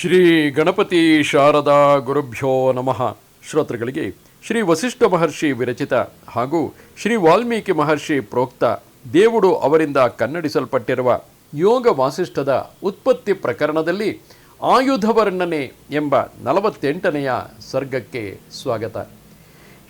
ಶ್ರೀ ಗಣಪತಿ ಶಾರದಾ ಗುರುಭ್ಯೋ ನಮಃ. ಶ್ರೋತೃಗಳಿಗೆ ಶ್ರೀ ವಸಿಷ್ಠ ಮಹರ್ಷಿ ವಿರಚಿತ ಹಾಗೂ ಶ್ರೀ ವಾಲ್ಮೀಕಿ ಮಹರ್ಷಿ ಪ್ರೋಕ್ತ ದೇವುಡು ಅವರಿಂದ ಕನ್ನಡಿಸಲ್ಪಟ್ಟಿರುವ ಯೋಗ ವಾಸಿಷ್ಠದ ಉತ್ಪತ್ತಿ ಪ್ರಕರಣದಲ್ಲಿ ಆಯುಧವರ್ಣನೆ ಎಂಬ ನಲವತ್ತೆಂಟನೆಯ ಸರ್ಗಕ್ಕೆ ಸ್ವಾಗತ.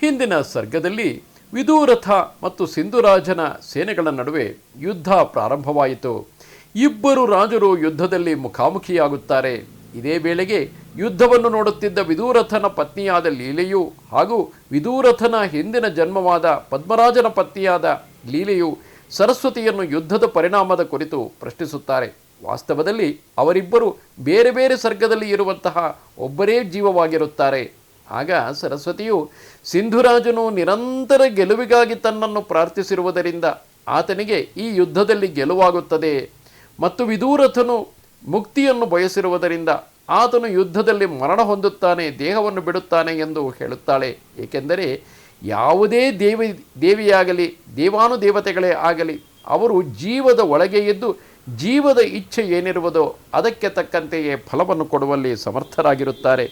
ಹಿಂದಿನ ಸರ್ಗದಲ್ಲಿ ವಿದೂರಥ ಮತ್ತು ಸಿಂಧುರಾಜನ ಸೇನೆಗಳ ನಡುವೆ ಯುದ್ಧ ಪ್ರಾರಂಭವಾಯಿತು. ಇಬ್ಬರು ರಾಜರು ಯುದ್ಧದಲ್ಲಿ ಮುಖಾಮುಖಿಯಾಗುತ್ತಾರೆ ಇದೇ ವೇಳೆಗೆ ಯುದ್ಧವನ್ನು ನೋಡುತ್ತಿದ್ದ ವಿದೂರಥನ ಪತ್ನಿಯಾದ ಲೀಲೆಯು ಹಾಗೂ ವಿದೂರಥನ ಹಿಂದಿನ ಜನ್ಮವಾದ ಪದ್ಮರಾಜನ ಪತ್ನಿಯಾದ ಲೀಲೆಯು ಸರಸ್ವತಿಯನ್ನು ಯುದ್ಧದ ಪರಿಣಾಮದ ಕುರಿತು ಪ್ರಶ್ನಿಸುತ್ತಾರೆ. ವಾಸ್ತವದಲ್ಲಿ ಅವರಿಬ್ಬರು ಬೇರೆ ಬೇರೆ ಸರ್ಗದಲ್ಲಿ ಇರುವಂತಹ ಒಬ್ಬರೇ ಜೀವವಾಗಿರುತ್ತಾರೆ. ಆಗ ಸರಸ್ವತಿಯು ಸಿಂಧುರಾಜನು ನಿರಂತರ ಗೆಲುವಿಗಾಗಿ ತನ್ನನ್ನು ಪ್ರಾರ್ಥಿಸಿರುವುದರಿಂದ ಆತನಿಗೆ ಈ ಯುದ್ಧದಲ್ಲಿ ಗೆಲುವಾಗುತ್ತದೆ. ಮತ್ತು ವಿದೂರಥನು ಮುಕ್ತಿಯನ್ನು ಬಯಸಿರುವುದರಿಂದ ಆತನು ಯುದ್ಧದಲ್ಲಿ ಮರಣ ಹೊಂದುತ್ತಾನೆ, ದೇಹವನ್ನು ಬಿಡುತ್ತಾನೆ ಎಂದು ಹೇಳುತ್ತಾಳೆ. ಏಕೆಂದರೆ ಯಾವುದೇ ದೇವಿ, ದೇವಿಯಾಗಲಿ, ದೇವಾನುದೇವತೆಗಳೇ ಆಗಲಿ, ಅವರು ಜೀವದ ಒಳಗೆ ಇದ್ದು ಜೀವದ ಇಚ್ಛೆ ಏನಿರುವುದೋ ಅದಕ್ಕೆ ತಕ್ಕಂತೆಯೇ ಫಲವನ್ನು ಕೊಡುವಲ್ಲಿ ಸಮರ್ಥರಾಗಿರುತ್ತಾರೆ.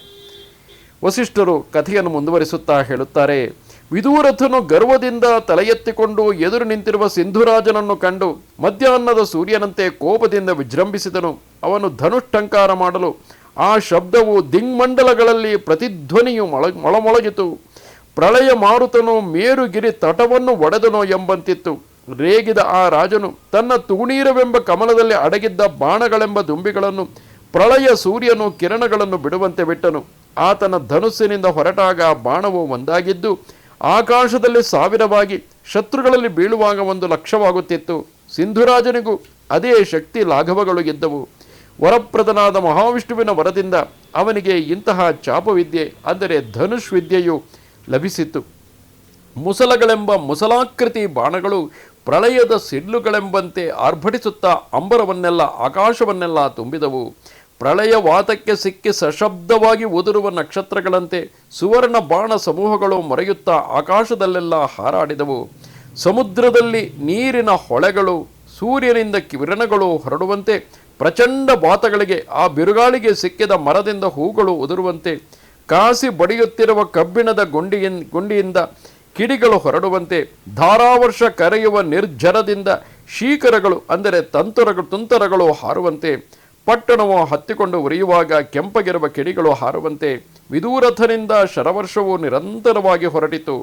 ವಸಿಷ್ಠರು ಕಥೆಯನ್ನು ಮುಂದುವರಿಸುತ್ತಾ ಹೇಳುತ್ತಾರೆ ವಿದೂರಥನು ಗರ್ವದಿಂದ ತಲೆ ಎತ್ತಿಕೊಂಡು ಎದುರು ನಿಂತಿರುವ ಸಿಂಧುರಾಜನನ್ನು ಕಂಡು ಮಧ್ಯಾಹ್ನದ ಸೂರ್ಯನಂತೆ ಕೋಪದಿಂದ ವಿಜೃಂಭಿಸಿದನು. ಅವನು ಧನುಷ್ಠಂಕಾರ ಮಾಡಲು ಆ ಶಬ್ದವು ದಿಂಗ್ಮಂಡಲಗಳಲ್ಲಿ ಪ್ರತಿಧ್ವನಿಯು ಮೊಳ, ಮೊಳಮೊಳಗಿತು. ಪ್ರಳಯ ಮಾರುತನು ಮೇರುಗಿರಿ ತಟವನ್ನು ಒಡೆದನೋ ಎಂಬಂತಿತ್ತು. ರೇಗಿದ ಆ ರಾಜನು ತನ್ನ ತುಗುಣೀರವೆಂಬ ಕಮಲದಲ್ಲಿ ಅಡಗಿದ್ದ ಬಾಣಗಳೆಂಬ ದುಂಬಿಗಳನ್ನು ಪ್ರಳಯ ಸೂರ್ಯನು ಕಿರಣಗಳನ್ನು ಬಿಡುವಂತೆ ಬಿಟ್ಟನು. ಆತನ ಧನುಸ್ಸಿನಿಂದ ಹೊರಟಾಗ ಬಾಣವು ಒಂದಾಗಿದ್ದು ಆಕಾಶದಲ್ಲಿ ಸಾವಿರವಾಗಿ ಶತ್ರುಗಳಲ್ಲಿ ಬೀಳುವಾಗ ಒಂದು ಲಕ್ಷವಾಗುತ್ತಿತ್ತು. ಸಿಂಧುರಾಜನಿಗೂ ಅದೇ ಶಕ್ತಿ ಲಾಘವಗಳು ಇದ್ದವು. ವರಪ್ರದನಾದ ಮಹಾವಿಷ್ಣುವಿನ ವರದಿಂದ ಅವನಿಗೆ ಇಂತಹ ಚಾಪವಿದ್ಯೆ, ಅಂದರೆ ಧನುಷ್ ವಿದ್ಯೆಯು ಲಭಿಸಿತ್ತು. ಮುಸಲಗಳೆಂಬ ಮುಸಲಾಕೃತಿ ಬಾಣಗಳು ಪ್ರಳಯದ ಸಿಡ್ಲುಗಳೆಂಬಂತೆ ಆರ್ಭಟಿಸುತ್ತಾ ಅಂಬರವನ್ನೆಲ್ಲ ಆಕಾಶವನ್ನೆಲ್ಲ ತುಂಬಿದವು. ಪ್ರಳಯ ವಾತಕ್ಕೆ ಸಿಕ್ಕಿ ಸಶಬ್ದವಾಗಿ ಉದುರುವ ನಕ್ಷತ್ರಗಳಂತೆ ಸುವರ್ಣ ಬಾಣ ಸಮೂಹಗಳು ಮರೆಯುತ್ತಾ ಆಕಾಶದಲ್ಲೆಲ್ಲ ಹಾರಾಡಿದವು. ಸಮುದ್ರದಲ್ಲಿ ನೀರಿನ ಹೊಳೆಗಳು, ಸೂರ್ಯನಿಂದ ಕಿರಣಗಳು ಹೊರಡುವಂತೆ ಪ್ರಚಂಡ ಬಾತಗಳಿಗೆ ಆ ಬಿರುಗಾಳಿಗೆ ಸಿಕ್ಕಿದ ಮರದಿಂದ ಹೂಗಳು ಉದುರುವಂತೆ ಕಾಸಿ ಬಡಿಯುತ್ತಿರುವ ಕಬ್ಬಿಣದ ಗುಂಡಿಯ ಗುಂಡಿಯಿಂದ ಕಿಡಿಗಳು ಹೊರಡುವಂತೆ ಧಾರಾವರ್ಷ ಕರೆಯುವ ನಿರ್ಜರದಿಂದ ಶೀಕರಗಳು, ಅಂದರೆ ತಂತುರಗಳು ತುಂತರಗಳು ಹಾರುವಂತೆ ಪಟ್ಟಣವು ಹತ್ತಿಕೊಂಡು ಉರಿಯುವಾಗ ಕೆಂಪಗಿರುವ ಕಿಡಿಗಳು ಹಾರುವಂತೆ ವಿದೂರಥನಿಂದ ಶರವರ್ಷವು ನಿರಂತರವಾಗಿ ಹೊರಟಿತು.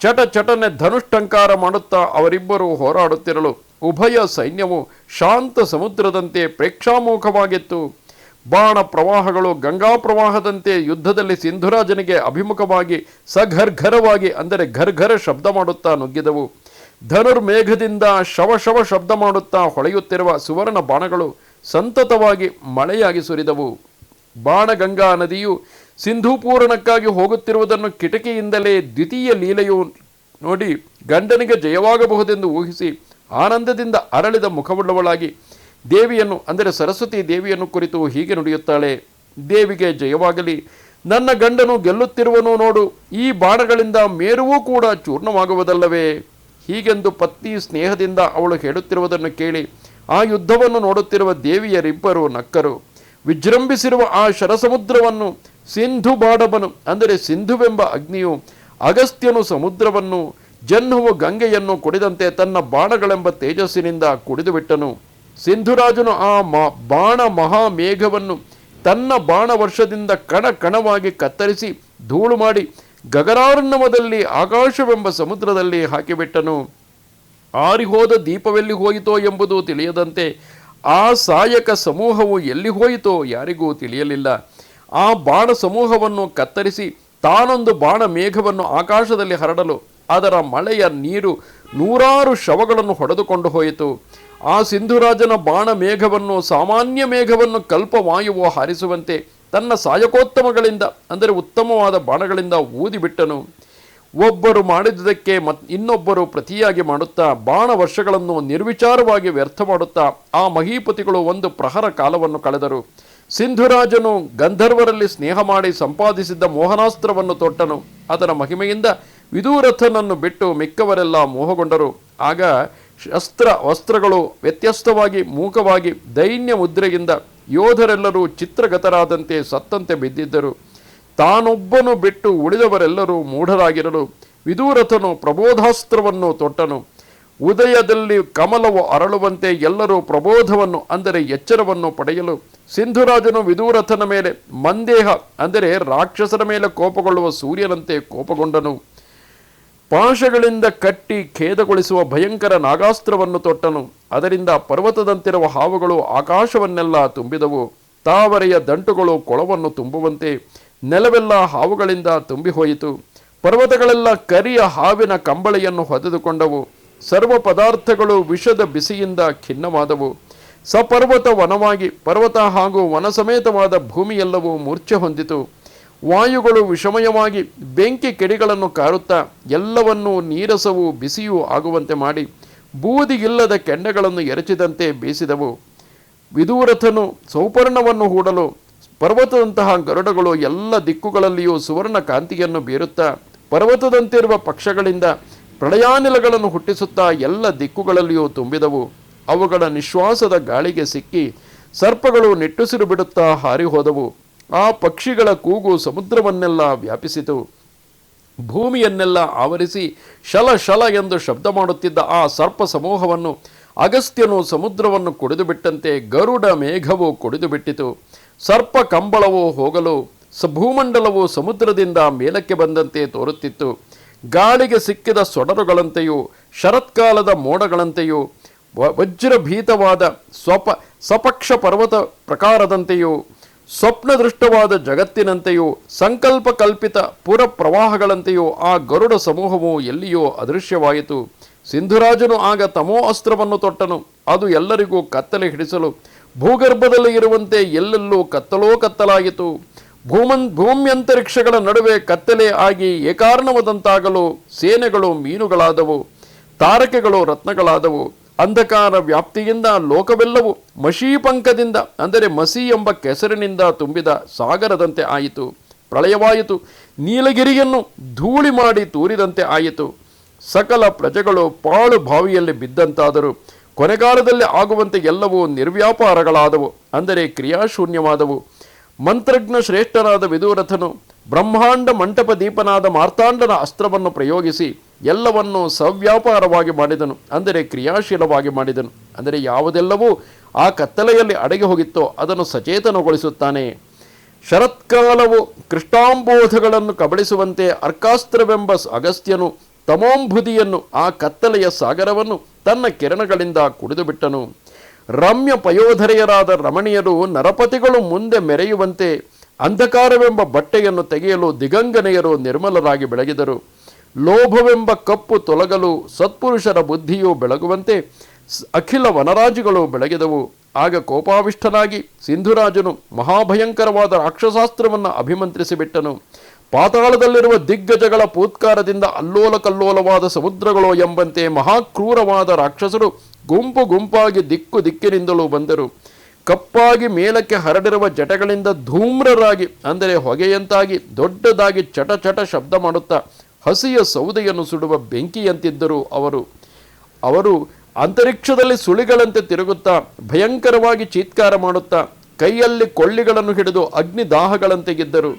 ಚಟ ಚಟನೆ ಧನುಷ್ಠಂಕಾರ ಮಾಡುತ್ತಾ ಅವರಿಬ್ಬರು ಹೋರಾಡುತ್ತಿರಲು ಉಭಯ ಸೈನ್ಯವು ಶಾಂತ ಸಮುದ್ರದಂತೆ ಪ್ರೇಕ್ಷಾಮುಖವಾಗಿತ್ತು. ಬಾಣ ಪ್ರವಾಹಗಳು ಗಂಗಾ ಪ್ರವಾಹದಂತೆ ಯುದ್ಧದಲ್ಲಿ ಸಿಂಧುರಾಜನಿಗೆ ಅಭಿಮುಖವಾಗಿ ಸಘರ್ಘರವಾಗಿ ಅಂದರೆ ಘರ್ಘರ ಶಬ್ದ ಮಾಡುತ್ತಾ ನುಗ್ಗಿದವು. ಧನುರ್ಮೇಘದಿಂದ ಶವ ಶವ ಶಬ್ದ ಮಾಡುತ್ತಾ ಹೊಳೆಯುತ್ತಿರುವ ಸುವರ್ಣ ಬಾಣಗಳು ಸಂತತವಾಗಿ ಮಳೆಯಾಗಿ ಸುರಿದವು. ಬಾಣಗಂಗಾ ನದಿಯು ಸಿಂಧೂಪೂರಣಕ್ಕಾಗಿ ಹೋಗುತ್ತಿರುವುದನ್ನು ಕಿಟಕಿಯಿಂದಲೇ ದ್ವಿತೀಯ ಲೀಲೆಯು ನೋಡಿ ಗಂಡನಿಗೆ ಜಯವಾಗಬಹುದೆಂದು ಊಹಿಸಿ ಆನಂದದಿಂದ ಅರಳಿದ ಮುಖವುಳ್ಳವಳಾಗಿ ದೇವಿಯನ್ನು, ಅಂದರೆ ಸರಸ್ವತಿ ದೇವಿಯನ್ನು ಕುರಿತು ಹೀಗೆ ನುಡಿಯುತ್ತಾಳೆ, ದೇವಿಗೆ ಜಯವಾಗಲಿ. ನನ್ನ ಗಂಡನು ಗೆಲ್ಲುತ್ತಿರುವನು ನೋಡು, ಈ ಬಾಣಗಳಿಂದ ಮೇರುವೂ ಕೂಡ ಚೂರ್ಣವಾಗುವುದಲ್ಲವೇ? ಹೀಗೆಂದು ಪತ್ನಿ ಸ್ನೇಹದಿಂದ ಅವಳು ಹೇಳುತ್ತಿರುವುದನ್ನು ಕೇಳಿ ಆ ಯುದ್ಧವನ್ನು ನೋಡುತ್ತಿರುವ ದೇವಿಯರಿಬ್ಬರು ನಕ್ಕರು. ವಿಜೃಂಭಿಸಿರುವ ಆ ಶರಸಮುದ್ರವನ್ನು ಸಿಂಧು ಬಾಡಬನು, ಅಂದರೆ ಸಿಂಧುವೆಂಬ ಅಗ್ನಿಯು ಅಗಸ್ತ್ಯನು ಸಮುದ್ರವನ್ನು, ಜನ್ಹುವು ಗಂಗೆಯನ್ನು ಕುಡಿದಂತೆ ತನ್ನ ಬಾಣಗಳೆಂಬ ತೇಜಸ್ಸಿನಿಂದ ಕುಡಿದುಬಿಟ್ಟನು. ಸಿಂಧುರಾಜನು ಆ ಮ, ಬಾಣ ಮಹಾಮೇಘವನ್ನು ತನ್ನ ಬಾಣ ವರ್ಷದಿಂದ ಕಣ ಕಣವಾಗಿ ಕತ್ತರಿಸಿ ಧೂಳು ಮಾಡಿ ಗಗನಾರ್ಣವದಲ್ಲಿ ಆಕಾಶವೆಂಬ ಸಮುದ್ರದಲ್ಲಿ ಹಾಕಿಬಿಟ್ಟನು. ಆರಿಹೋದ ದೀಪವೆಲ್ಲಿ ಹೋಯಿತೋ ಎಂಬುದು ತಿಳಿಯದಂತೆ ಆ ಸಾಯಕ ಸಮೂಹವು ಎಲ್ಲಿ ಹೋಯಿತೋ ಯಾರಿಗೂ ತಿಳಿಯಲಿಲ್ಲ. ಆ ಬಾಣ ಸಮೂಹವನ್ನು ಕತ್ತರಿಸಿ ತಾನೊಂದು ಬಾಣ ಮೇಘವನ್ನು ಆಕಾಶದಲ್ಲಿ ಹರಡಲು ಅದರ ಮಳೆಯ ನೀರು ನೂರಾರು ಶವಗಳನ್ನು ಹೊಡೆದುಕೊಂಡು ಹೋಯಿತು. ಆ ಸಿಂಧುರಾಜನ ಬಾಣ ಮೇಘವನ್ನು ಸಾಮಾನ್ಯ ಮೇಘವನ್ನು ಕಲ್ಪವಾಯುವು ಹಾರಿಸುವಂತೆ ತನ್ನ ಸಾಯಕೋತ್ತಮಗಳಿಂದ, ಅಂದರೆ ಉತ್ತಮವಾದ ಬಾಣಗಳಿಂದ ಊದಿಬಿಟ್ಟನು. ಒಬ್ಬರು ಮಾಡಿದುದಕ್ಕೆ ಮತ್ ಇನ್ನೊಬ್ಬರು ಪ್ರತಿಯಾಗಿ ಮಾಡುತ್ತಾ ಬಾಣ ವರ್ಷಗಳನ್ನು ನಿರ್ವಿಚಾರವಾಗಿ ವ್ಯರ್ಥ ಮಾಡುತ್ತಾ ಆ ಮಹೀಪತಿಗಳು ಒಂದು ಪ್ರಹರ ಕಾಲವನ್ನು ಕಳೆದರು. ಸಿಂಧುರಾಜನು ಗಂಧರ್ವರಲ್ಲಿ ಸ್ನೇಹ ಮಾಡಿ ಸಂಪಾದಿಸಿದ್ದ ಮೋಹನಾಸ್ತ್ರವನ್ನು ತೊಟ್ಟನು. ಅದರ ಮಹಿಮೆಯಿಂದ ವಿದೂರಥನನ್ನು ಬಿಟ್ಟು ಮಿಕ್ಕವರೆಲ್ಲ ಮೋಹಗೊಂಡರು. ಆಗ ಶಸ್ತ್ರ ವಸ್ತ್ರಗಳು ವ್ಯತ್ಯಸ್ತವಾಗಿ ಮೂಕವಾಗಿ ದೈನ್ಯ ಮುದ್ರೆಯಿಂದ ಯೋಧರೆಲ್ಲರೂ ಚಿತ್ರಗತರಾದಂತೆ ಸತ್ತಂತೆ ಬಿದ್ದಿದ್ದರು. ತಾನೊಬ್ಬನು ಬಿಟ್ಟು ಉಳಿದವರೆಲ್ಲರೂ ಮೂಢರಾಗಿರಲು ವಿದೂರಥನು ಪ್ರಬೋಧಾಸ್ತ್ರವನ್ನು ತೊಟ್ಟನು. ಉದಯದಲ್ಲಿ ಕಮಲವು ಅರಳುವಂತೆ ಎಲ್ಲರೂ ಪ್ರಬೋಧವನ್ನು, ಅಂದರೆ ಎಚ್ಚರವನ್ನು ಪಡೆಯಲು ಸಿಂಧುರಾಜನು ವಿದೂರಥನ ಮೇಲೆ ಮಂದೇಹ, ಅಂದರೆ ರಾಕ್ಷಸರ ಮೇಲೆ ಕೋಪಗೊಳ್ಳುವ ಸೂರ್ಯನಂತೆ ಕೋಪಗೊಂಡನು. ಪಾಶಗಳಿಂದ ಕಟ್ಟಿ ಖೇದಗೊಳಿಸುವ ಭಯಂಕರ ನಾಗಾಸ್ತ್ರವನ್ನು ತೊಟ್ಟನು. ಅದರಿಂದ ಪರ್ವತದಂತಿರುವ ಹಾವುಗಳು ಆಕಾಶವನ್ನೆಲ್ಲ ತುಂಬಿದವು. ತಾವರೆಯ ದಂಟುಗಳು ಕೊಳವನ್ನು ತುಂಬುವಂತೆ ನೆಲವೆಲ್ಲ ಹಾವುಗಳಿಂದ ತುಂಬಿಹೋಯಿತು. ಪರ್ವತಗಳೆಲ್ಲ ಕರಿಯ ಹಾವಿನ ಕಂಬಳಿಯನ್ನು ಹೊದೆದುಕೊಂಡವು. ಸರ್ವ ಪದಾರ್ಥಗಳು ವಿಷದ ಬಿಸಿಯಿಂದ ಖಿನ್ನವಾದವು. ಸಪರ್ವತ ವನವಾಗಿ, ಪರ್ವತ ಹಾಗೂ ವನಸಮೇತವಾದ ಭೂಮಿಯೆಲ್ಲವೂ ಮೂರ್ಛೆ ಹೊಂದಿತು. ವಾಯುಗಳು ವಿಷಮಯವಾಗಿ, ಬೆಂಕಿ ಕೆಡಿಗಳನ್ನು ಕಾರುತ್ತಾ, ಎಲ್ಲವನ್ನೂ ನೀರಸವೂ ಬಿಸಿಯೂ ಆಗುವಂತೆ ಮಾಡಿ, ಬೂದಿಗಿಲ್ಲದ ಕೆಂಡಗಳನ್ನು ಎರಚಿದಂತೆ ಬೀಸಿದವು. ವಿದೂರಥನು ಸೌಪರ್ಣವನ್ನು ಹೂಡಲು ಪರ್ವತದಂತಹ ಗರುಡಗಳು ಎಲ್ಲ ದಿಕ್ಕುಗಳಲ್ಲಿಯೂ ಸುವರ್ಣ ಕಾಂತಿಯನ್ನು ಬೀರುತ್ತಾ, ಪರ್ವತದಂತಿರುವ ಪಕ್ಷಗಳಿಂದ ಪ್ರಳಯಾನಿಲಗಳನ್ನು ಹುಟ್ಟಿಸುತ್ತಾ ಎಲ್ಲ ದಿಕ್ಕುಗಳಲ್ಲಿಯೂ ತುಂಬಿದವು. ಅವುಗಳ ನಿಶ್ವಾಸದ ಗಾಳಿಗೆ ಸಿಕ್ಕಿ ಸರ್ಪಗಳು ನಿಟ್ಟುಸಿರು ಬಿಡುತ್ತಾ ಹಾರಿಹೋದವು. ಆ ಪಕ್ಷಿಗಳ ಕೂಗು ಸಮುದ್ರವನ್ನೆಲ್ಲ ವ್ಯಾಪಿಸಿತು. ಭೂಮಿಯನ್ನೆಲ್ಲ ಆವರಿಸಿ ಶಲ ಶಲ ಎಂದು ಶಬ್ದ ಮಾಡುತ್ತಿದ್ದ ಆ ಸರ್ಪ ಸಮೂಹವನ್ನು ಅಗಸ್ತ್ಯನು ಸಮುದ್ರವನ್ನು ಕುಡಿದು ಬಿಟ್ಟಂತೆ ಗರುಡ ಮೇಘವು ಕುಡಿದು ಬಿಟ್ಟಿತು ಸರ್ಪ ಕಂಬಳವೋ ಹೋಗಲು ಸ ಭೂಮಂಡಲವು ಸಮುದ್ರದಿಂದ ಮೇಲಕ್ಕೆ ಬಂದಂತೆ ತೋರುತ್ತಿತ್ತು. ಗಾಳಿಗೆ ಸಿಕ್ಕಿದ ಸೊಡರುಗಳಂತೆಯೂ ಶರತ್ಕಾಲದ ಮೋಡಗಳಂತೆಯೂ ವಜ್ರಭೀತವಾದ ಸ್ವಪ ಸಪಕ್ಷ ಪರ್ವತ ಪ್ರಕಾರದಂತೆಯೂ, ಸ್ವಪ್ನದೃಷ್ಟವಾದ ಜಗತ್ತಿನಂತೆಯೂ, ಸಂಕಲ್ಪ ಕಲ್ಪಿತ ಪುರ ಪ್ರವಾಹಗಳಂತೆಯೂ ಆ ಗರುಡ ಸಮೂಹವು ಎಲ್ಲಿಯೋ ಅದೃಶ್ಯವಾಯಿತು. ಸಿಂಧುರಾಜನು ಆಗ ತಮೋ ಅಸ್ತ್ರವನ್ನು ತೊಟ್ಟನು. ಅದು ಎಲ್ಲರಿಗೂ ಕತ್ತಲೆ ಹಿಡಿಸಲು ಭೂಗರ್ಭದಲ್ಲಿ ಇರುವಂತೆ ಎಲ್ಲೆಲ್ಲೂ ಕತ್ತಲೋ ಕತ್ತಲಾಯಿತು ಭೂಮನ್ ಭೂಮ್ಯಂತರಿಕ್ಷಗಳ ನಡುವೆ ಕತ್ತಲೆ ಆಗಿ ಏಕಾರಣವಾದಂತಾಗಲು ಸೇನೆಗಳು ಮೀನುಗಳಾದವು, ತಾರಕೆಗಳು ರತ್ನಗಳಾದವು, ಅಂಧಕಾರ ವ್ಯಾಪ್ತಿಯಿಂದ ಲೋಕವೆಲ್ಲವೂ ಮಶೀಪಂಕದಿಂದ ಅಂದರೆ ಮಸಿ ಎಂಬ ಕೆಸರಿನಿಂದ ತುಂಬಿದ ಸಾಗರದಂತೆ ಆಯಿತು, ಪ್ರಳಯವಾಯಿತು, ನೀಲಗಿರಿಯನ್ನು ಧೂಳಿ ಮಾಡಿ ತೂರಿದಂತೆ ಆಯಿತು. ಸಕಲ ಪ್ರಜೆಗಳು ಪಾಳು ಬಾವಿಯಲ್ಲಿ ಬಿದ್ದಂತಾದರು ಕೊನೆಗಾಲದಲ್ಲಿ ಆಗುವಂತೆ ಎಲ್ಲವೂ ನಿರ್ವ್ಯಾಪಾರಗಳಾದವು, ಅಂದರೆ ಕ್ರಿಯಾಶೂನ್ಯವಾದವು. ಮಂತ್ರಜ್ಞ ಶ್ರೇಷ್ಠನಾದ ವಿದೂರಥನು ಬ್ರಹ್ಮಾಂಡ ಮಂಟಪ ದೀಪನಾದ ಮಾರ್ತಾಂಡನ ಅಸ್ತ್ರವನ್ನು ಪ್ರಯೋಗಿಸಿ ಎಲ್ಲವನ್ನೂ ಸವ್ಯಾಪಾರವಾಗಿ ಮಾಡಿದನು, ಅಂದರೆ ಕ್ರಿಯಾಶೀಲವಾಗಿ ಮಾಡಿದನು. ಅಂದರೆ ಯಾವುದೆಲ್ಲವೂ ಆ ಕತ್ತಲೆಯಲ್ಲಿ ಅಡಗಿ ಹೋಗಿತ್ತೋ ಅದನ್ನು ಸಚೇತನಗೊಳಿಸುತ್ತಾನೆ. ಶರತ್ಕಾಲವು ಕೃಷ್ಣಾಂಬೋಧಗಳನ್ನು ಕಬಳಿಸುವಂತೆ ಅರ್ಕಾಸ್ತ್ರವೆಂಬ ಅಗಸ್ತ್ಯನು ತಮೋಂಬುದಿಯನ್ನು ಆ ಕತ್ತಲೆಯ ಸಾಗರವನ್ನು ತನ್ನ ಕಿರಣಗಳಿಂದ ಕುಡಿದು ಬಿಟ್ಟನು ರಮ್ಯ ಪಯೋಧರೆಯರಾದ ರಮಣೀಯರು ನರಪತಿಗಳು ಮುಂದೆ ಮೆರೆಯುವಂತೆ ಅಂಧಕಾರವೆಂಬ ಬಟ್ಟೆಯನ್ನು ತೆಗೆಯಲು ದಿಗಂಗನೆಯರು ನಿರ್ಮಲರಾಗಿ ಬೆಳಗಿದರು. ಲೋಭವೆಂಬ ಕಪ್ಪು ತೊಲಗಲು ಸತ್ಪುರುಷರ ಬುದ್ಧಿಯು ಬೆಳಗುವಂತೆ ಅಖಿಲ ವನರಾಜುಗಳು ಬೆಳಗಿದವು. ಆಗ ಕೋಪಾವಿಷ್ಠನಾಗಿ ಸಿಂಧುರಾಜನು ಮಹಾಭಯಂಕರವಾದ ರಾಕ್ಷಸಾಸ್ತ್ರವನ್ನು ಅಭಿಮಂತ್ರಿಸಿಬಿಟ್ಟನು. ಪಾತಾಳದಲ್ಲಿರುವ ದಿಗ್ಗಜಗಳ ಪೂತ್ಕಾರದಿಂದ ಅಲ್ಲೋಲ ಕಲ್ಲೋಲವಾದ ಸಮುದ್ರಗಳು ಎಂಬಂತೆ ಮಹಾಕ್ರೂರವಾದ ರಾಕ್ಷಸರು ಗುಂಪು ಗುಂಪಾಗಿ ದಿಕ್ಕು ದಿಕ್ಕಿನಿಂದಲೂ ಬಂದರು. ಕಪ್ಪಾಗಿ ಮೇಲಕ್ಕೆ ಹರಡಿರುವ ಜಟಗಳಿಂದ ಧೂಮ್ರರಾಗಿ, ಅಂದರೆ ಹೊಗೆಯಂತಾಗಿ, ದೊಡ್ಡದಾಗಿ ಚಟ ಚಟ ಶಬ್ದ ಮಾಡುತ್ತಾ ಹಸಿಯ ಸೌದೆಯನ್ನು ಸುಡುವ ಬೆಂಕಿಯಂತಿದ್ದರು ಅವರು. ಅವರು ಅಂತರಿಕ್ಷದಲ್ಲಿ ಸುಳಿಗಳಂತೆ ತಿರುಗುತ್ತಾ, ಭಯಂಕರವಾಗಿ ಚೀತ್ಕಾರ ಮಾಡುತ್ತಾ, ಕೈಯಲ್ಲಿ ಕೊಳ್ಳಿಗಳನ್ನು ಹಿಡಿದು ಅಗ್ನಿ ದಾಹಗಳಂತೆಗಿದ್ದರು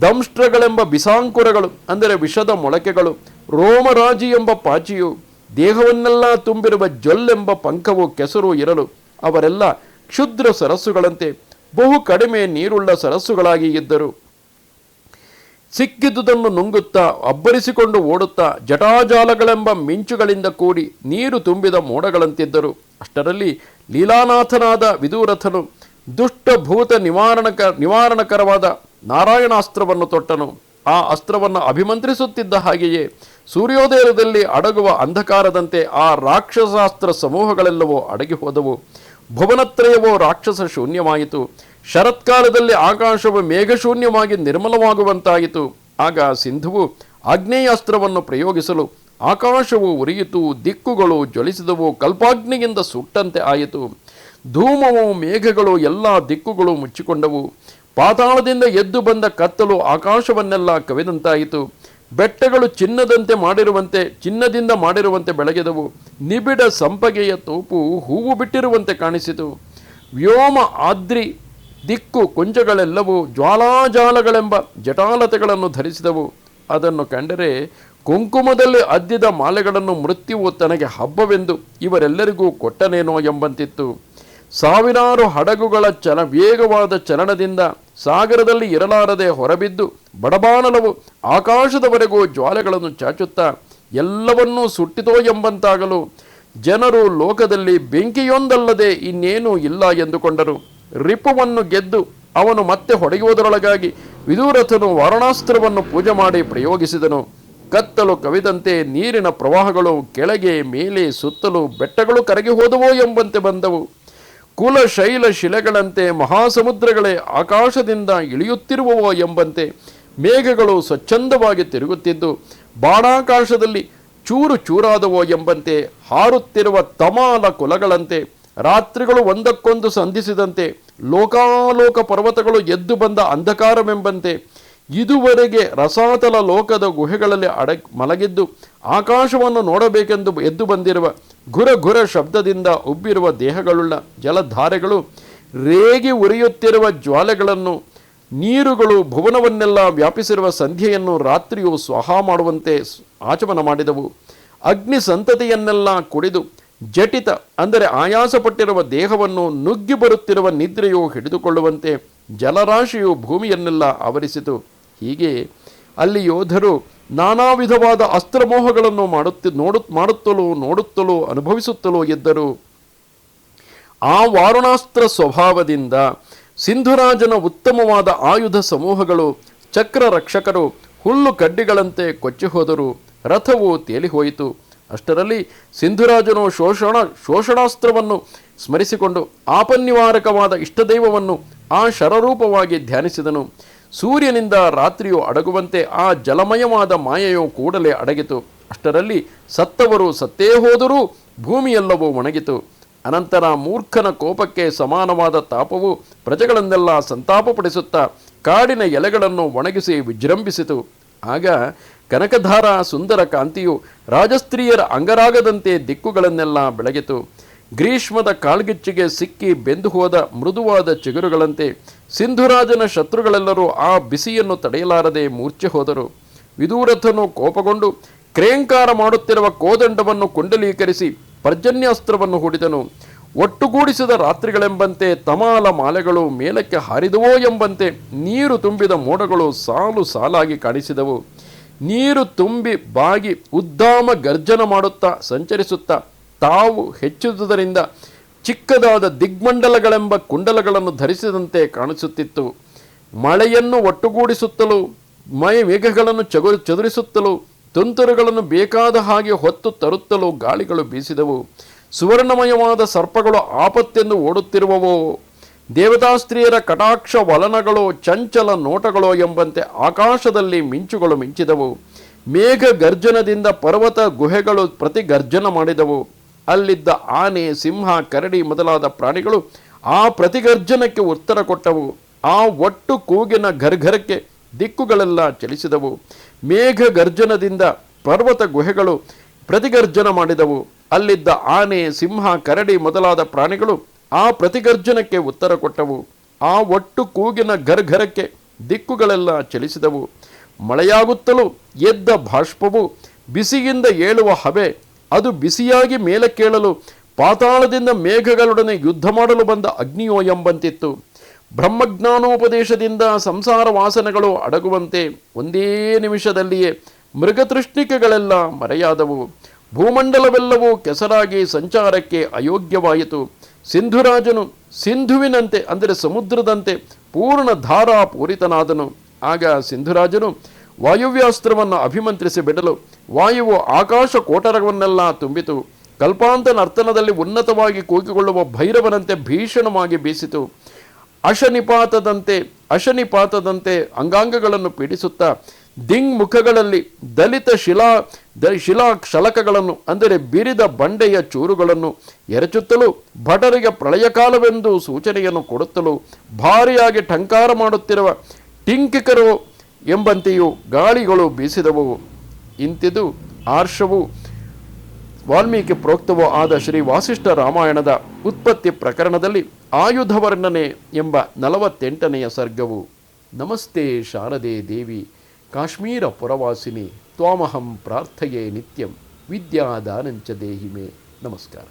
ದಂಷ್ಟ್ರಗಳೆಂಬ ಬಿಸಾಂಕುರಗಳು, ಅಂದರೆ ವಿಷದ ಮೊಳಕೆಗಳು, ರೋಮರಾಜಿ ಎಂಬ ಪಾಚಿಯು, ದೇಹವನ್ನೆಲ್ಲ ತುಂಬಿರುವ ಜೊಲ್ಲೆಂಬ ಪಂಖವು ಕೆಸರು ಇರಲು, ಅವರೆಲ್ಲ ಕ್ಷುದ್ರ ಸರಸ್ಸುಗಳಂತೆ, ಬಹು ಕಡಿಮೆ ನೀರುಳ್ಳ ಸರಸ್ಸುಗಳಾಗಿ ಇದ್ದರು. ಸಿಕ್ಕಿದ್ದುದನ್ನು ನುಂಗುತ್ತಾ, ಅಬ್ಬರಿಸಿಕೊಂಡು ಓಡುತ್ತಾ, ಜಟಾಜಾಲಗಳೆಂಬ ಮಿಂಚುಗಳಿಂದ ಕೂಡಿ ನೀರು ತುಂಬಿದ ಮೋಡಗಳಂತಿದ್ದರು. ಅಷ್ಟರಲ್ಲಿ ಲೀಲಾನಾಥನಾದ ವಿದೂರಥನು, ದುಷ್ಟಭೂತ ನಿವಾರಣಕ, ನಿವಾರಣಕರವಾದ ನಾರಾಯಣಾಸ್ತ್ರವನ್ನು ತೊಟ್ಟನು. ಆ ಅಸ್ತ್ರವನ್ನು ಅಭಿಮಂತ್ರಿಸುತ್ತಿದ್ದ ಹಾಗೆಯೇ ಸೂರ್ಯೋದಯದಲ್ಲಿ ಅಡಗುವ ಅಂಧಕಾರದಂತೆ ಆ ರಾಕ್ಷಸಾಸ್ತ್ರ ಸಮೂಹಗಳೆಲ್ಲವೂ ಅಡಗಿ ಹೋದವು. ಭುವನತ್ರಯವೋ ರಾಕ್ಷಸ ಶೂನ್ಯವಾಯಿತು. ಶರತ್ಕಾಲದಲ್ಲಿ ಆಕಾಶವು ಮೇಘಶೂನ್ಯವಾಗಿ ನಿರ್ಮಲವಾಗುವಂತಾಯಿತು. ಆಗ ಸಿಂಧುವು ಆಗ್ನೇಯಾಸ್ತ್ರವನ್ನು ಪ್ರಯೋಗಿಸಲು ಆಕಾಶವು ಉರಿಯಿತು, ದಿಕ್ಕುಗಳು ಜ್ವಲಿಸಿದವು, ಕಲ್ಪಾಗ್ನಿಯಿಂದ ಸುಟ್ಟಂತೆ ಆಯಿತು. ಧೂಮವು ಮೇಘಗಳು ಎಲ್ಲ ದಿಕ್ಕುಗಳು ಮುಚ್ಚಿಕೊಂಡವು. ಪಾತಾಳದಿಂದ ಎದ್ದು ಬಂದ ಕತ್ತಲು ಆಕಾಶವನ್ನೆಲ್ಲ ಕವಿದಂತಾಯಿತು. ಬೆಟ್ಟಗಳು ಚಿನ್ನದಂತೆ ಮಾಡಿರುವಂತೆ, ಚಿನ್ನದಿಂದ ಮಾಡಿರುವಂತೆ ಬೆಳಗಿದವು. ನಿಬಿಡ ಸಂಪಗೆಯ ತೋಪು ಹೂವು ಬಿಟ್ಟಿರುವಂತೆ ಕಾಣಿಸಿತು. ವ್ಯೋಮ ಆದ್ರಿ ದಿಕ್ಕು ಕುಂಜಗಳೆಲ್ಲವೂ ಜ್ವಾಲಾಜಾಲಗಳೆಂಬ ಜಟಾಲತೆಗಳನ್ನು ಧರಿಸಿದವು. ಅದನ್ನು ಕಂಡರೆ ಕುಂಕುಮದಲ್ಲಿ ಅದ್ದಿದ ಮಾಲೆಗಳನ್ನು ಮೃತ್ಯುವು ತನಗೆ ಹಬ್ಬವೆಂದು ಇವರೆಲ್ಲರಿಗೂ ಕೊಟ್ಟನೇನೋ ಎಂಬಂತಿತ್ತು. ಸಾವಿರಾರು ಹಡಗುಗಳ ಚಲ ವೇಗವಾದ ಚಲನದಿಂದ ಸಾಗರದಲ್ಲಿ ಇರಲಾರದೆ ಹೊರಬಿದ್ದು ಬಡಬಾನಲವು ಆಕಾಶದವರೆಗೂ ಜ್ವಾಲೆಗಳನ್ನು ಚಾಚುತ್ತಾ ಎಲ್ಲವನ್ನೂ ಸುಟ್ಟಿತೋ ಎಂಬಂತಾಗಲು ಜನರು ಲೋಕದಲ್ಲಿ ಬೆಂಕಿಯೊಂದಲ್ಲದೆ ಇನ್ನೇನೂ ಇಲ್ಲ ಎಂದುಕೊಂಡರು. ರಿಪುವನ್ನು ಗೆದ್ದು ಅವನು ಮತ್ತೆ ಹೊಡೆಯುವುದರೊಳಗಾಗಿ ವಿದೂರಥನು ವಾರಣಾಸ್ತ್ರವನ್ನು ಪೂಜೆ ಮಾಡಿ ಪ್ರಯೋಗಿಸಿದನು. ಕತ್ತಲು ಕವಿದಂತೆ ನೀರಿನ ಪ್ರವಾಹಗಳು ಕೆಳಗೆ ಮೇಲೆ ಸುತ್ತಲೂ ಬೆಟ್ಟಗಳು ಕರಗಿ ಹೋದವೋ ಎಂಬಂತೆ ಬಂದವು. ಕುಲಶೈಲ ಶಿಲೆಗಳಂತೆ ಮಹಾಸಮುದ್ರಗಳೇ ಆಕಾಶದಿಂದ ಇಳಿಯುತ್ತಿರುವವೋ ಎಂಬಂತೆ ಮೇಘಗಳು ಸ್ವಚ್ಛಂದವಾಗಿ ತಿರುಗುತ್ತಿದ್ದು ಬಾಣಾಕಾಶದಲ್ಲಿ ಚೂರು ಚೂರಾದವೋ ಎಂಬಂತೆ ಹಾರುತ್ತಿರುವ ತಮಾಲ ಕುಲಗಳಂತೆ ರಾತ್ರಿಗಳು ಒಂದಕ್ಕೊಂದು ಸಂಧಿಸಿದಂತೆ ಲೋಕಾಲೋಕ ಪರ್ವತಗಳು ಎದ್ದು ಬಂದ ಅಂಧಕಾರವೆಂಬಂತೆ ಇದುವರೆಗೆ ರಸಾತಲ ಲೋಕದ ಗುಹೆಗಳಲ್ಲಿ ಅಡ ಮಲಗಿದ್ದು ಆಕಾಶವನ್ನು ನೋಡಬೇಕೆಂದು ಎದ್ದು ಬಂದಿರುವ ಘುರ ಘುರ ಶಬ್ದದಿಂದ ಉಬ್ಬಿರುವ ದೇಹಗಳುಳ್ಳ ಜಲಧಾರೆಗಳು ರೇಗಿ ಉರಿಯುತ್ತಿರುವ ಜ್ವಾಲೆಗಳನ್ನು, ನೀರುಗಳು ಭುವನವನ್ನೆಲ್ಲ ವ್ಯಾಪಿಸಿರುವ ಸಂಧ್ಯೆಯನ್ನು ರಾತ್ರಿಯು ಸ್ವಹ ಮಾಡುವಂತೆ ಆಚಮನ ಮಾಡಿದವು. ಅಗ್ನಿ ಸಂತತಿಯನ್ನೆಲ್ಲ ಕುಡಿದು ಜಟಿತ, ಅಂದರೆ ಆಯಾಸಪಟ್ಟಿರುವ ದೇಹವನ್ನು ನುಗ್ಗಿ ಬರುತ್ತಿರುವ ನಿದ್ರೆಯು ಹಿಡಿದುಕೊಳ್ಳುವಂತೆ ಜಲರಾಶಿಯು ಭೂಮಿಯನ್ನೆಲ್ಲ ಆವರಿಸಿತು. ಹೀಗೆ ಅಲ್ಲಿ ಯೋಧರು ನಾನಾ ವಿಧವಾದ ಅಸ್ತ್ರಮೋಹಗಳನ್ನು ಮಾಡುತ್ತಿ, ನೋಡು, ಮಾಡುತ್ತಲೂ, ನೋಡುತ್ತಲೂ, ಅನುಭವಿಸುತ್ತಲೂ ಇದ್ದರು ಆ ವಾರುಣಾಸ್ತ್ರ ಸ್ವಭಾವದಿಂದ ಸಿಂಧುರಾಜನ ಉತ್ತಮವಾದ ಆಯುಧ ಸಮೂಹಗಳು, ಚಕ್ರ ರಕ್ಷಕರು, ಹುಲ್ಲು ಕಡ್ಡಿಗಳಂತೆ ಕೊಚ್ಚಿ ಹೋದರು. ರಥವು ತೇಲಿಹೋಯಿತು ಅಷ್ಟರಲ್ಲಿ ಸಿಂಧುರಾಜನು ಶೋಷಣ, ಶೋಷಣಾಸ್ತ್ರವನ್ನು ಸ್ಮರಿಸಿಕೊಂಡು, ಆಪನ್ನಿವಾರಕವಾದ ಇಷ್ಟದೈವವನ್ನು ಆ ಶರರೂಪವಾಗಿ ಧ್ಯಾನಿಸಿದನು. ಸೂರ್ಯನಿಂದ ರಾತ್ರಿಯು ಅಡಗುವಂತೆ ಆ ಜಲಮಯವಾದ ಮಾಯೆಯು ಕೂಡಲೇ ಅಡಗಿತು. ಅಷ್ಟರಲ್ಲಿ ಸತ್ತವರು ಸತ್ತೇ ಹೋದರೂ ಭೂಮಿಯೆಲ್ಲವೂ ಒಣಗಿತು. ಅನಂತರ ಮೂರ್ಖನ ಕೋಪಕ್ಕೆ ಸಮಾನವಾದ ತಾಪವು ಪ್ರಜೆಗಳನ್ನೆಲ್ಲ ಸಂತಾಪಪಡಿಸುತ್ತಾ ಕಾಡಿನ ಎಲೆಗಳನ್ನು ಒಣಗಿಸಿ ವಿಜೃಂಭಿಸಿತು. ಆಗ ಕನಕಧಾರ ಸುಂದರ ಕಾಂತಿಯು ರಾಜಸ್ತ್ರೀಯರ ಅಂಗರಾಗದಂತೆ ದಿಕ್ಕುಗಳನ್ನೆಲ್ಲ ಬೆಳಗಿತು. ಗ್ರೀಷ್ಮದ ಕಾಳ್ಗಿಚ್ಚಿಗೆ ಸಿಕ್ಕಿ ಬೆಂದು ಹೋದ ಮೃದುವಾದ ಚಿಗುರುಗಳಂತೆ ಸಿಂಧುರಾಜನ ಶತ್ರುಗಳೆಲ್ಲರೂ ಆ ಬಿಸಿಯನ್ನು ತಡೆಯಲಾರದೆ ಮೂರ್ಛೆ ಹೋದರು. ವಿದೂರಥನು ಕೋಪಗೊಂಡು ಕ್ರೇಂಕಾರ ಮಾಡುತ್ತಿರುವ ಕೋದಂಡವನ್ನು ಕುಂಡಲೀಕರಿಸಿ ಪರ್ಜನ್ಯಾಸ್ತ್ರವನ್ನು ಹೂಡಿದನು. ಒಟ್ಟುಗೂಡಿಸಿದ ರಾತ್ರಿಗಳೆಂಬಂತೆ ತಮಾಲ ಮಾಲೆಗಳು ಮೇಲಕ್ಕೆ ಹಾರಿದವೋ ಎಂಬಂತೆ ನೀರು ತುಂಬಿದ ಮೋಡಗಳು ಸಾಲು ಸಾಲಾಗಿ ಕಾಣಿಸಿದವು. ನೀರು ತುಂಬಿ ಬಾಗಿ ಉದ್ದಾಮ ಗರ್ಜನ ಮಾಡುತ್ತಾ ಸಂಚರಿಸುತ್ತಾ ತಾವು ಹೆಚ್ಚುವುದರಿಂದ ಚಿಕ್ಕದಾದ ದಿಗ್ಮಂಡಲಗಳೆಂಬ ಕುಂಡಲಗಳನ್ನು ಧರಿಸಿದಂತೆ ಕಾಣಿಸುತ್ತಿತ್ತು. ಮಳೆಯನ್ನು ಒಟ್ಟುಗೂಡಿಸುತ್ತಲೂ, ಮೈ ಮೇಘಗಳನ್ನು ಚಗುರು ಚದುರಿಸುತ್ತಲೂ, ತುಂತುರುಗಳನ್ನು ಬೇಕಾದ ಹಾಗೆ ಹೊತ್ತು ತರುತ್ತಲೂ ಗಾಳಿಗಳು ಬೀಸಿದವು. ಸುವರ್ಣಮಯವಾದ ಸರ್ಪಗಳು ಆಪತ್ತೆಂದು ಓಡುತ್ತಿರುವವು, ದೇವತಾಸ್ತ್ರೀಯರ ಕಟಾಕ್ಷ ವಲನಗಳು, ಚಂಚಲ ನೋಟಗಳು ಎಂಬಂತೆ ಆಕಾಶದಲ್ಲಿ ಮಿಂಚುಗಳು ಮಿಂಚಿದವು. ಮೇಘ ಗರ್ಜನದಿಂದ ಪರ್ವತ ಗುಹೆಗಳು ಪ್ರತಿ ಗರ್ಜನ ಮಾಡಿದವು. ಅಲ್ಲಿದ್ದ ಆನೆ, ಸಿಂಹ, ಕರಡಿ ಮೊದಲಾದ ಪ್ರಾಣಿಗಳು ಆ ಪ್ರತಿಗರ್ಜನಕ್ಕೆ ಉತ್ತರ ಕೊಟ್ಟವು. ಆ ಒಟ್ಟು ಕೂಗಿನ ಗರ್ಘರಕ್ಕೆ ದಿಕ್ಕುಗಳೆಲ್ಲ ಚಲಿಸಿದವು. ಮೇಘ ಗರ್ಜನದಿಂದ ಪರ್ವತ ಗುಹೆಗಳು ಪ್ರತಿಗರ್ಜನ ಮಾಡಿದವು. ಅಲ್ಲಿದ್ದ ಆನೆ, ಸಿಂಹ, ಕರಡಿ ಮೊದಲಾದ ಪ್ರಾಣಿಗಳು ಆ ಪ್ರತಿಗರ್ಜನಕ್ಕೆ ಉತ್ತರ ಕೊಟ್ಟವು. ಆ ಒಟ್ಟು ಕೂಗಿನ ಗರ್ಘರಕ್ಕೆ ದಿಕ್ಕುಗಳೆಲ್ಲ ಚಲಿಸಿದವು. ಮಳೆಯಾಗುತ್ತಲೂ ಎದ್ದ ಬಾಷ್ಪವು ಬಿಸಿಯಿಂದ ಏಳುವ ಹಬೆ ಅದು ಬಿಸಿಯಾಗಿ ಮೇಲೆ ಕೇಳಲು ಪಾತಾಳದಿಂದ ಮೇಘಗಳೊಡನೆ ಯುದ್ಧ ಮಾಡಲು ಬಂದ ಅಗ್ನಿಯೋ ಎಂಬಂತಿತ್ತು. ಬ್ರಹ್ಮಜ್ಞಾನೋಪದೇಶದಿಂದ ಸಂಸಾರ ವಾಸನೆಗಳು ಅಡಗುವಂತೆ ಒಂದೇ ನಿಮಿಷದಲ್ಲಿಯೇ ಮೃಗತೃಷ್ಣಿಕೆಗಳೆಲ್ಲ ಮರೆಯಾದವು. ಭೂಮಂಡಲವೆಲ್ಲವೂ ಕೆಸರಾಗಿ ಸಂಚಾರಕ್ಕೆ ಅಯೋಗ್ಯವಾಯಿತು. ಸಿಂಧುರಾಜನು ಸಿಂಧುವಿನಂತೆ, ಅಂದರೆ ಸಮುದ್ರದಂತೆ ಪೂರ್ಣ ಧಾರಾ ಪೂರಿತನಾದನು. ಆಗ ಸಿಂಧುರಾಜನು ವಾಯುವ್ಯಾಸ್ತ್ರವನ್ನು ಅಭಿಮಂತ್ರಿಸಿ ಬಿಡಲು ವಾಯುವು ಆಕಾಶ ಕೋಟರವನ್ನೆಲ್ಲ ತುಂಬಿತು. ಕಲ್ಪಾಂತ ನರ್ತನದಲ್ಲಿ ಉನ್ನತವಾಗಿ ಕೂಗಿಕೊಳ್ಳುವ ಭೈರವನಂತೆ ಭೀಷಣವಾಗಿ ಬೀಸಿತು. ಅಶನಿಪಾತದಂತೆ ಅಶನಿಪಾತದಂತೆ ಅಂಗಾಂಗಗಳನ್ನು ಪೀಡಿಸುತ್ತಾ ದಿಂಗ್ ಮುಖಗಳಲ್ಲಿ ದಲಿತ ಶಿಲಾ, ದ ಶಿಲಾ ಕ್ಷಲಕಗಳನ್ನು, ಅಂದರೆ ಬಿರಿದ ಬಂಡೆಯ ಚೂರುಗಳನ್ನು ಎರಚುತ್ತಲೂ, ಭಟರಿಗೆ ಪ್ರಳಯಕಾಲವೆಂದು ಸೂಚನೆಯನ್ನು ಕೊಡುತ್ತಲೂ, ಭಾರಿಯಾಗಿ ಠಂಕಾರ ಮಾಡುತ್ತಿರುವ ಟಿಂಕಿಕರು ಎಂಬಂತೆಯೂ ಗಾಳಿಗಳು ಬೀಸಿದವು. ಇಂತಿದು ಆರ್ಷವು ವಾಲ್ಮೀಕಿ ಪ್ರೋಕ್ತವೋ ಆದ ಶ್ರೀ ವಾಸಿಷ್ಠ ರಾಮಾಯಣದ ಉತ್ಪತ್ತಿ ಪ್ರಕರಣದಲ್ಲಿ ಆಯುಧವರ್ಣನೆ ಎಂಬ ನಲವತ್ತೆಂಟನೆಯ ಸರ್ಗವು. ನಮಸ್ತೆ ಶಾರದೆ ದೇವಿ, ಕಾಶ್ಮೀರ ಪುರವಾಸಿನಿ, ತ್ವಾಮಹಂ ಪ್ರಾರ್ಥಯೇ ನಿತ್ಯಂ, ವಿದ್ಯಾದಾನಂಚ ದೇಹಿಮೆ. ನಮಸ್ಕಾರ.